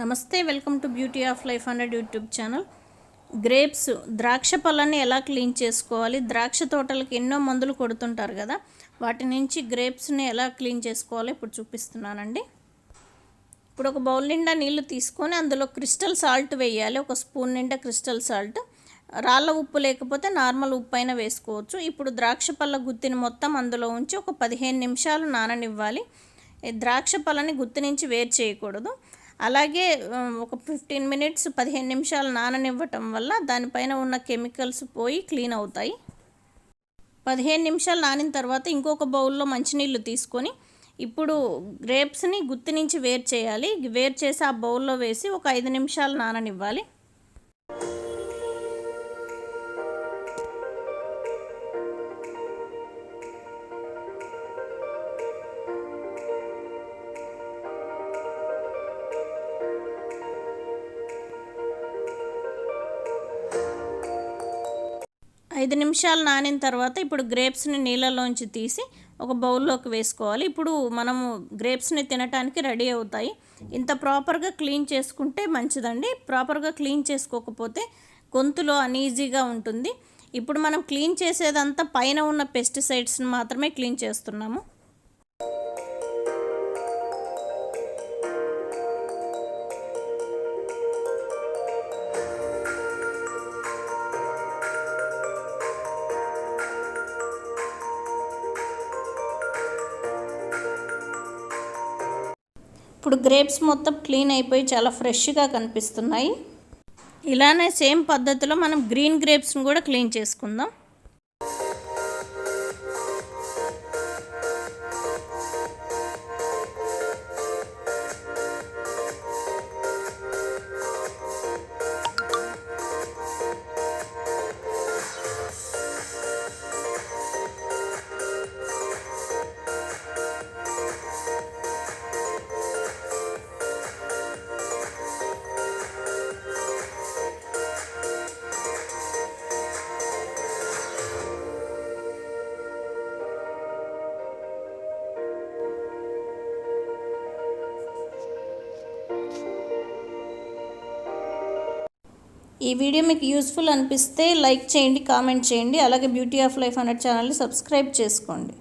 నమస్తే welcome to beauty of life hundred YouTube channel. Grapes ద్రాక్ష పళ్ళని ఎలా క్లీన్ చేసుకోవాలి? ద్రాక్ష తోటలకు ఎన్నో మందులు కొడుతుంటారు కదా వాటి నుంచి గ్రేప్స్ని ఎలా క్లీన్ చేసుకోవాలో? ఇప్పుడు చూపిస్తున్నానండి. ఇప్పుడు ఒక బౌల్ నిండా నీళ్ళు తీసుకొని అందులో క్రిస్టల్ సాల్ట్ వేయాలి. ఒక స్పూన్ నిండా క్రిస్టల్ సాల్ట్. రాళ్ళ ఉప్పు లేకపోతే నార్మల్ ఉప్పు అయినా వేసుకోవచ్చు. ఇప్పుడు ద్రాక్ష పళ్ళ గుత్తిని మొత్తం అందులో ఉంచి ఒక పదిహేను నిమిషాలు నాననివ్వాలి. ద్రాక్ష పళ్ళని గుత్తి నుంచి వేరు చేయకూడదు. అలాగే ఒక ఫిఫ్టీన్ మినిట్స్ పదిహేను నిమిషాలు నాననివ్వటం వల్ల దానిపైన ఉన్న కెమికల్స్ పోయి క్లీన్ అవుతాయి. పదిహేను నిమిషాలు నానిన తర్వాత ఇంకొక బౌల్లో మంచినీళ్ళు తీసుకొని ఇప్పుడు గ్రేప్స్ని గుత్తి నుంచి వేరు చేయాలి. వేరు చేసి ఆ బౌల్లో వేసి ఒక ఐదు నిమిషాలు నాననివ్వాలి. ఐదు నిమిషాలు నానిన తర్వాత ఇప్పుడు గ్రేప్స్ని నీళ్ళలోంచి తీసి ఒక బౌల్లోకి వేసుకోవాలి. ఇప్పుడు మనము గ్రేప్స్ని తినటానికి రెడీ అవుతాయి. ఇంత ప్రాపర్గా క్లీన్ చేసుకుంటే మంచిదండి. ప్రాపర్గా క్లీన్ చేసుకోకపోతే గొంతులో అనీజీగా ఉంటుంది. ఇప్పుడు మనం క్లీన్ చేసేదంతా పైన ఉన్న పెస్టిసైడ్స్ని మాత్రమే క్లీన్ చేస్తున్నాము. ఇప్పుడు గ్రేప్స్ మొత్తం క్లీన్ అయిపోయి చాలా ఫ్రెష్గా కనిపిస్తున్నాయి. ఇలానే సేమ్ పద్ధతిలో మనం గ్రీన్ గ్రేప్స్ని కూడా క్లీన్ చేసుకుందాం. ఈ వీడియో మీకు యూస్ఫుల్ అనిపిస్తే లైక్ చేయండి కామెంట్ చేయండి అలాగే బ్యూటీ ఆఫ్ లైఫ్ అనే ఛానల్ని సబ్స్క్రైబ్ చేసుకోండి.